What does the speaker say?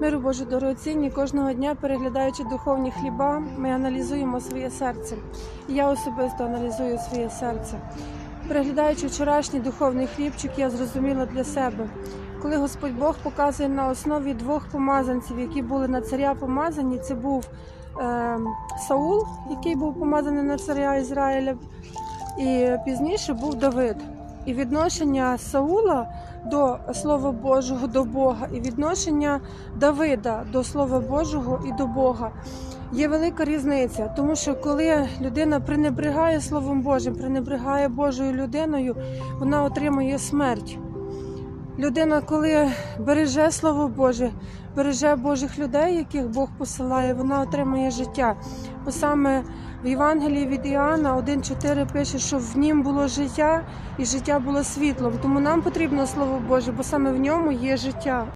Миру Божу дорогоцінні, кожного дня переглядаючи духовні хліба, ми аналізуємо своє серце. Я особисто аналізую своє серце. Переглядаючи вчорашній духовний хлібчик, я зрозуміла для себе, коли Господь Бог показує на основі двох помазанців, які були на царя помазані, це був е, Саул, який був помазаний на царя Ізраїля, і пізніше був Давид. І відношення Саула до Слова Божого, до Бога, і відношення Давида до Слова Божого і до Бога є велика різниця. Тому що коли людина пренебрегає Словом Божим, пренебрегає Божою людиною, вона отримує смерть. Людина, коли береже Слово Боже, береже Божих людей, яких Бог посилає, вона отримує життя. Бо саме в Євангелії від Іоанна 1.4 пише, що в нім було життя і життя було світлом. Тому нам потрібно Слово Боже, бо саме в ньому є життя.